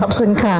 ขอบคุณค่ะ